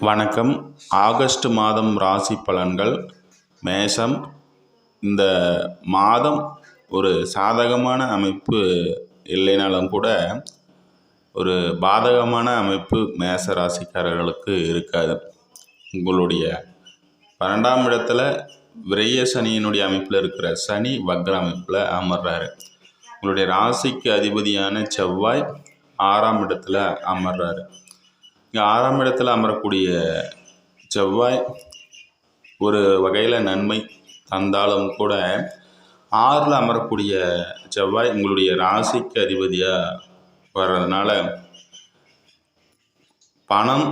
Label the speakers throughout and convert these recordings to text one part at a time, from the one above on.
Speaker 1: வணக்கம். ஆகஸ்ட் மாதம் ராசி பலன்கள். மேஷம் இந்த மாதம் ஒரு சாதகமான அமைப்பு இல்லைனாலும் கூட ஒரு பாதகமான அமைப்பு மேச ராசிக்காரர்களுக்கு இருக்காது. உங்களுடைய பன்னெண்டாம் இடத்துல விரைய சனியினுடைய அமைப்பில் இருக்கிற சனி வக்ர அமைப்பில் அமர்றாரு. உங்களுடைய ராசிக்கு அதிபதியான செவ்வாய் ஆறாம் இடத்துல அமர்றாரு. இங்கே ஆறாம் இடத்துல அமரக்கூடிய செவ்வாய் ஒரு வகையில் நன்மை தந்தாலும் கூட ஆறில் அமரக்கூடிய செவ்வாய் உங்களுடைய ராசிக்கு அதிபதியாக வர்றதுனால பணம்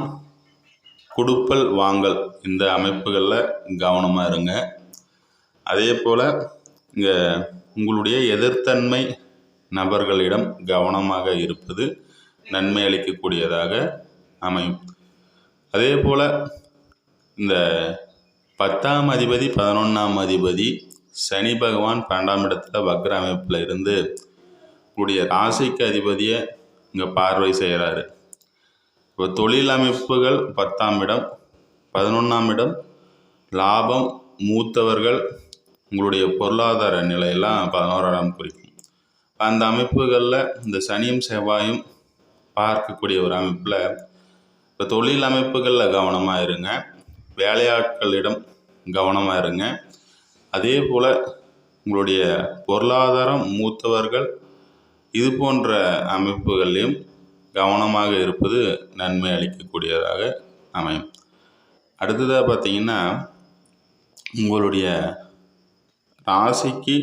Speaker 1: கொடுப்பல் வாங்கல் இந்த அமைப்புகளில் கவனமாக இருங்க. அதே போல் இங்கே உங்களுடைய எதிர்த்தன்மை நபர்களிடம் கவனமாக இருப்பது நன்மை அளிக்கக்கூடியதாக அமையும். அதே போல் இந்த பத்தாம் அதிபதி பதினொன்றாம் அதிபதி சனி பகவான் பன்னெண்டாம் இடத்துல வக்ர அமைப்பில் இருந்து உங்களுடைய ராசிக்கு அதிபதியை இங்கே பார்வை செய்கிறாரு இப்போ தொழில் அமைப்புகள் பத்தாம் இடம் பதினொன்றாம் இடம் லாபம் மூத்தவர்கள் உங்களுடைய பொருளாதார நிலையெல்லாம் பதினோராம் குறிக்கும். அந்த அமைப்புகளில் இந்த சனியும் செவ்வாயும் பார்க்கக்கூடிய ஒரு அமைப்பில் இப்போ தொழில் அமைப்புகளில் கவனமாக இருங்க. வேலையாட்களிடம் கவனமாக இருங்க. அதே போல் உங்களுடைய பொருளாதாரம் மூத்தவர்கள் இது போன்ற அமைப்புகள்லையும் கவனமாக இருப்பது நன்மை அளிக்கக்கூடியதாக அமையும். அடுத்ததாக பார்த்தீங்கன்னா உங்களுடைய ராசிக்கு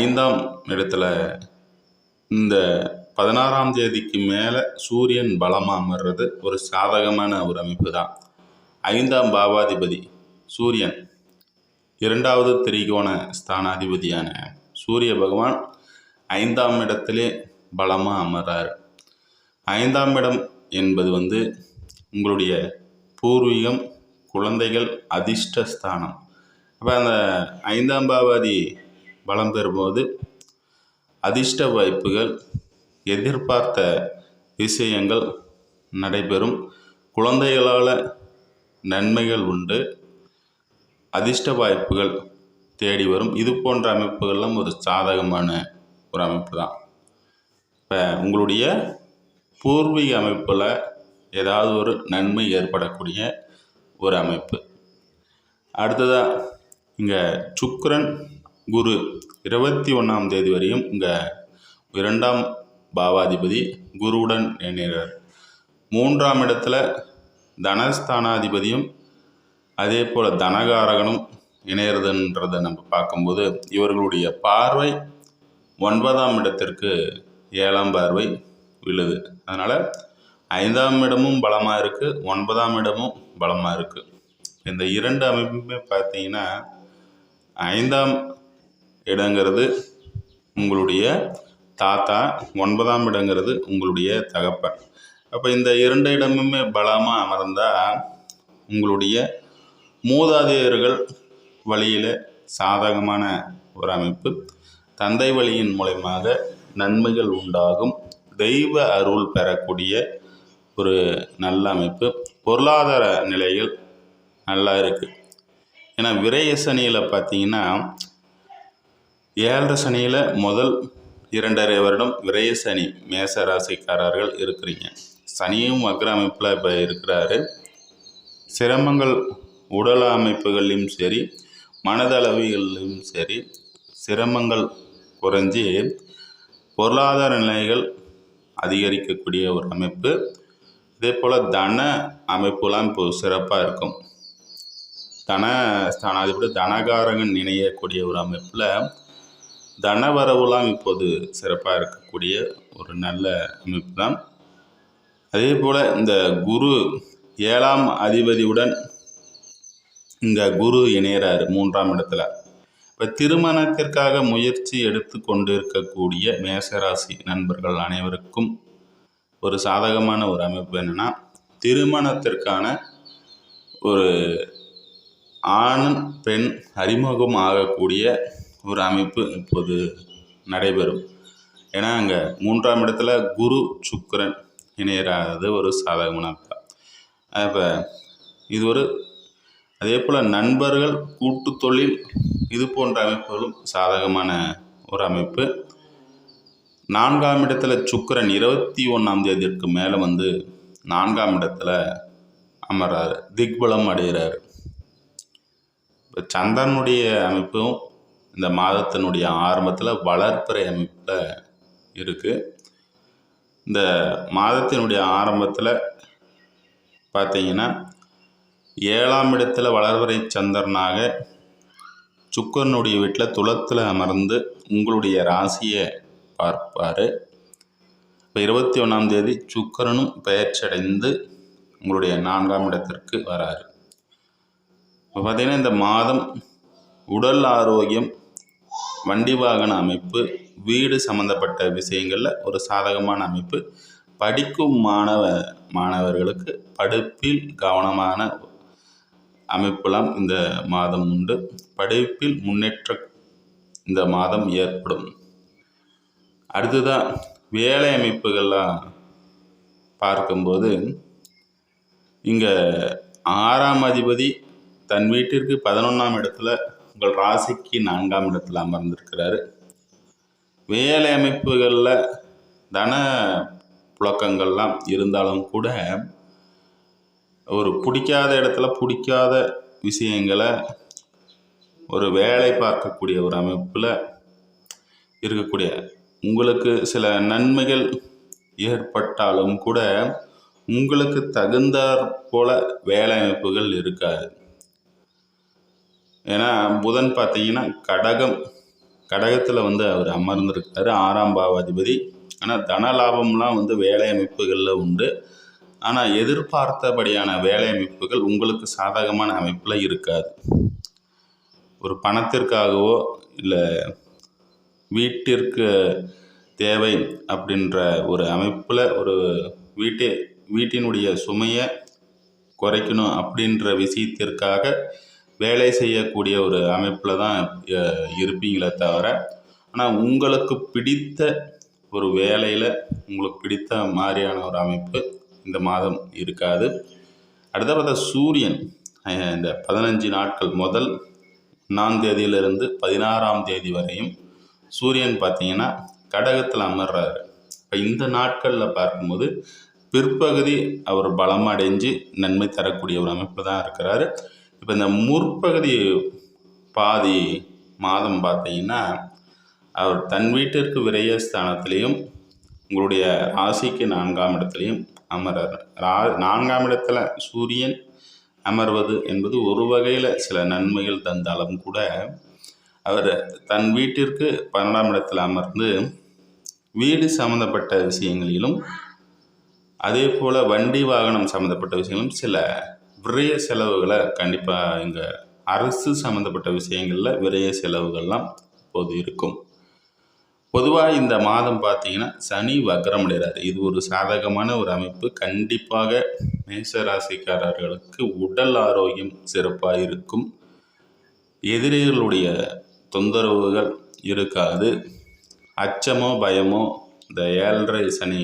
Speaker 1: ஐந்தாம் இடத்துல இந்த பதினாறாம் தேதிக்கு மேலே சூரியன் பலமாக அமர்றது ஒரு சாதகமான ஒரு அமைப்பு தான் ஐந்தாம் பாவாதிபதி சூரியன். இரண்டாவது திரிகோண ஸ்தானாதிபதியான சூரிய பகவான் ஐந்தாம் இடத்திலே பலமாக அமர்றார். ஐந்தாம் இடம் என்பது வந்து உங்களுடைய பூர்வீகம் குழந்தைகள் அதிர்ஷ்ட ஸ்தானம். அப்போ அந்த ஐந்தாம் பாவாதி பலம் பெறும்போது அதிர்ஷ்ட வாய்ப்புகள் எதிர்பார்த்த விஷயங்கள் நடைபெறும். குழந்தைகளால் நன்மைகள் உண்டு. அதிர்ஷ்ட வாய்ப்புகள் தேடி வரும். இது போன்ற அமைப்புகள்லாம் ஒரு சாதகமான ஒரு அமைப்பு தான் இப்போ உங்களுடைய பூர்வீக அமைப்பில் ஏதாவது ஒரு நன்மை ஏற்படக்கூடிய ஒரு அமைப்பு. அடுத்ததாக இங்கே சுக்கரன் குரு இருபத்தி ஒன்றாம் தேதி வரையும் இங்கே இரண்டாம் பாவாதிபதி குருவுடன் இணைகிறார் மூன்றாம் இடத்துல தனஸ்தானாதிபதியும் அதே போல் தனகாரகனும் இணையிறதுன்றதை நம்ம பார்க்கும்போது இவர்களுடைய பார்வை ஒன்பதாம் இடத்திற்கு ஏழாம் பார்வை விழுது அதனால் ஐந்தாம் இடமும் பலமாக இருக்குது ஒன்பதாம் இடமும் பலமாக இருக்குது இந்த இரண்டு அமைப்புமே பார்த்தீங்கன்னா ஐந்தாம் இடங்கிறது உங்களுடைய தாத்தா ஒன்பதாம் இடங்கிறது உங்களுடைய தகப்பன். அப்போ இந்த இரண்டு இடமுமே பலமாக அமர்ந்தால் உங்களுடைய மூதாதையர்கள் வழியில் சாதகமான ஒரு அமைப்பு. தந்தை வழியின் மூலயமாக நன்மைகள் உண்டாகும். தெய்வ அருள் பெறக்கூடிய ஒரு நல்ல அமைப்பு. பொருளாதார நிலைகள் நல்லா இருக்குது ஏன்னா விரைய சனியில் பார்த்தீங்கன்னா ஏழரை சனியில் முதல் இரண்டரை வருடம் விரைய சனி மேச ராசிக்காரர்கள் இருக்கிறீங்க. சனியும் வக்ர அமைப்பில் இப்போ இருக்கிறாரு. சிரமங்கள் உடல் அமைப்புகள்லையும் சரி மனதளவிகளிலும் சரி சிரமங்கள் குறைஞ்சி பொருளாதார நிலைகள் அதிகரிக்கக்கூடிய ஒரு அமைப்பு. இதே போல் தன அமைப்புலாம் இப்போ சிறப்பாக இருக்கும். தன ஸ்தானாதிபதி தனகாரகன் இணையக்கூடிய ஒரு அமைப்பில் தனவரவுலாம் இப்போது சிறப்பாக இருக்கக்கூடிய ஒரு நல்ல அமைப்பு தான் அதே போல் இந்த குரு ஏழாம் அதிபதியுடன் இந்த குரு இணையிறார் மூன்றாம் இடத்துல. இப்போ திருமணத்திற்காக முயற்சி எடுத்து கொண்டு இருக்கக்கூடிய மேசராசி நண்பர்கள் அனைவருக்கும் ஒரு சாதகமான ஒரு அமைப்பு என்னென்னா திருமணத்திற்கான ஒரு ஆண் பெண் அறிமுகம் ஆகக்கூடிய ஒரு அமைப்பு இப்போது நடைபெறும். ஏன்னா அங்கே மூன்றாம் இடத்துல குரு சுக்கரன் இணையராது ஒரு சாதகமான இப்போ இது ஒரு அதே போல் நண்பர்கள் கூட்டு தொழில் இது போன்ற அமைப்புகளும் சாதகமான ஒரு அமைப்பு. நான்காம் இடத்துல சுக்கரன் இருபத்தி ஒன்றாம் தேதிக்கு மேலே வந்து நான்காம் இடத்துல அமர்றாரு திக்பலம் அடைகிறார். இப்போ சந்திரனுடைய அமைப்பும் இந்த மாதத்தினுடைய ஆரம்பத்தில் வளர்ப்பிறை அமைப்பில் இருக்குது இந்த மாதத்தினுடைய ஆரம்பத்தில் பார்த்தீங்கன்னா ஏழாம் இடத்துல வளர்வரை சந்திரனாக சுக்கரனுடைய வீட்டில் துளத்தில் அமர்ந்து உங்களுடைய ராசியை பார்ப்பார். இப்போ இருபத்தி ஒன்றாம் தேதி சுக்கரனும் பெயர்ச்சடைந்து உங்களுடைய நான்காம் இடத்திற்கு வராரு. இப்போ பார்த்தீங்கன்னா இந்த மாதம் உடல் ஆரோக்கியம் வண்டி வாகன அமைப்பு வீடு சம்மந்தப்பட்ட விஷயங்களில் ஒரு சாதகமான அமைப்பு. படிக்கும் மாணவ மாணவர்களுக்கு படிப்பில் கவனமான அமைப்பெல்லாம் இந்த மாதம் உண்டு. படிப்பில் முன்னேற்ற இந்த மாதம் ஏற்படும். அடுத்ததாக வேலை அமைப்புகள்லாம் பார்க்கும்போது இங்கே ஆறாம் அதிபதி தன் வீட்டிற்கு பதினொன்றாம் இடத்துல உங்கள் ராசிக்கு நான்காம் இடத்துல அமர்ந்திருக்கிறாரு. வேலை அமைப்புகளில் தன புழக்கங்கள்லாம் இருந்தாலும் கூட ஒரு பிடிக்காத இடத்துல பிடிக்காத விஷயங்களை ஒரு வேலை பார்க்கக்கூடிய ஒரு அமைப்பில் இருக்கக்கூடிய உங்களுக்கு சில நன்மைகள் ஏற்பட்டாலும் கூட உங்களுக்கு தகுந்தாற் போல வேலை அமைப்புகள் இருக்காது. ஏன்னா புதன் பார்த்தீங்கன்னா கடகம் கடகத்தில் வந்து அவர் அமர்ந்திருக்காரு ஆறாம் பாவாதிபதி. ஆனால் தன லாபம்லாம் வந்து வேலை அமைப்புகளில் உண்டு. ஆனால் எதிர்பார்த்தபடியான வேலை அமைப்புகள் உங்களுக்கு சாதகமான அமைப்பில் இருக்காது. ஒரு பணத்திற்காகவோ இல்லை வீட்டிற்கு தேவை அப்படின்ற ஒரு அமைப்பில் ஒரு வீட்டை வீட்டினுடைய சுமையை குறைக்கணும் அப்படின்ற விஷயத்திற்காக வேலை செய்யக்கூடிய ஒரு அமைப்பில் தான் இருப்பீங்களே தவிர ஆனால் உங்களுக்கு பிடித்த ஒரு வேலையில் உங்களுக்கு பிடித்த மாதிரியான ஒரு அமைப்பு இந்த மாதம் இருக்காது. அடுத்த பார்த்தா சூரியன் இந்த பதினஞ்சு நாட்கள் முதல் ஒன்றாம் தேதியிலிருந்து பதினாறாம் தேதி வரையும் சூரியன் பார்த்தீங்கன்னா கடகத்தில் அமர்றாரு. இப்போ இந்த நாட்களில் பார்க்கும்போது பிற்பகுதி அவர் பலம் அடைஞ்சு நன்மை தரக்கூடிய ஒரு அமைப்பு தான் இருக்கிறாரு. இப்போ இந்த முற்பகுதி பாதி மாதம் பார்த்தீங்கன்னா அவர் தன் வீட்டிற்கு விரைய ஸ்தானத்திலையும் உங்களுடைய ராசிக்கு நான்காம் இடத்துலையும் அமர்றார். ரா நான்காம் இடத்துல சூரியன் அமர்வது என்பது ஒரு வகையில் சில நன்மைகள் தந்தாலும் கூட அவர் தன் வீட்டிற்கு பன்னெண்டாம் இடத்தில் அமர்ந்து வீடு சம்மந்தப்பட்ட விஷயங்களிலும் அதே போல் வண்டி வாகனம் சம்மந்தப்பட்ட விஷயங்களும் சில விரைய செலவுகளை கண்டிப்பாக இங்கே அரசு சம்மந்தப்பட்ட விஷயங்களில் விரைய செலவுகள்லாம் இப்போது இருக்கும். பொதுவாக இந்த மாதம் பார்த்தீங்கன்னா சனி வக்ரமடைகிறார் இது ஒரு சாதகமான ஒரு அமைப்பு. கண்டிப்பாக மேச ராசிக்காரர்களுக்கு உடல் ஆரோக்கியம் சிறப்பாக இருக்கும். எதிரிகளுடைய தொந்தரவுகள் இருக்காது. அச்சமோ பயமோ இந்த ஏழரை சனி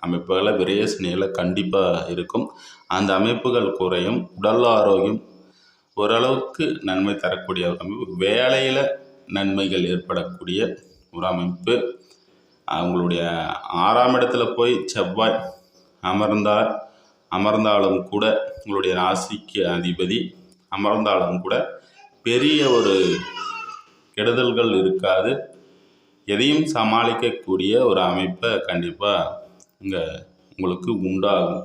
Speaker 1: அமைப்புகளை விரய கண்டிப்பாக இருக்கும். அந்த அமைப்புகள் குறையும் உடல் ஆரோக்கியம் ஓரளவுக்கு நன்மை தரக்கூடிய ஒரு அமைப்பு. வேலையில் நன்மைகள் ஏற்படக்கூடிய ஒரு அமைப்பு. அவங்களுடைய ஆறாம் இடத்துல போய் செவ்வாய் அமர்ந்தால் அமர்ந்தாலும் கூட உங்களுடைய ராசிக்கு அதிபதி அமர்ந்தாலும் கூட பெரிய ஒரு கெடுதல்கள் இருக்காது. எதையும் சமாளிக்கக்கூடிய ஒரு அமைப்பை கண்டிப்பாக இங்கே உங்களுக்கு உண்டாகும்.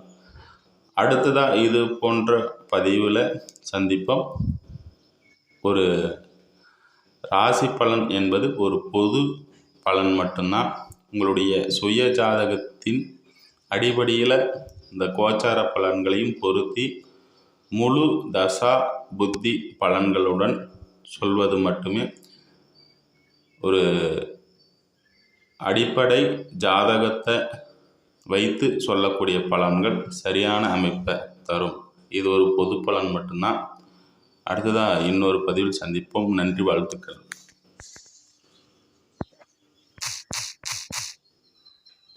Speaker 1: அடுத்ததாக இது போன்ற பதிவில் சந்திப்போம். ஒரு ராசி பலன் என்பது ஒரு பொது பலன் மட்டும்தான். உங்களுடைய சுய ஜாதகத்தின் அடிப்படையில் இந்த கோச்சார பலன்களையும் பொருத்தி முழு தசா புத்தி பலன்களுடன் சொல்வது மட்டுமே ஒரு அடிப்படை ஜாதகத்தை வைத்து சொல்லக்கூடிய பலன்கள் சரியான அமைப்பை தரும். இது ஒரு பொது பலன் மட்டும்தான். அடுத்ததாக இன்னொரு பதிவில் சந்திப்போம். நன்றி வாழ்த்துக்கள்.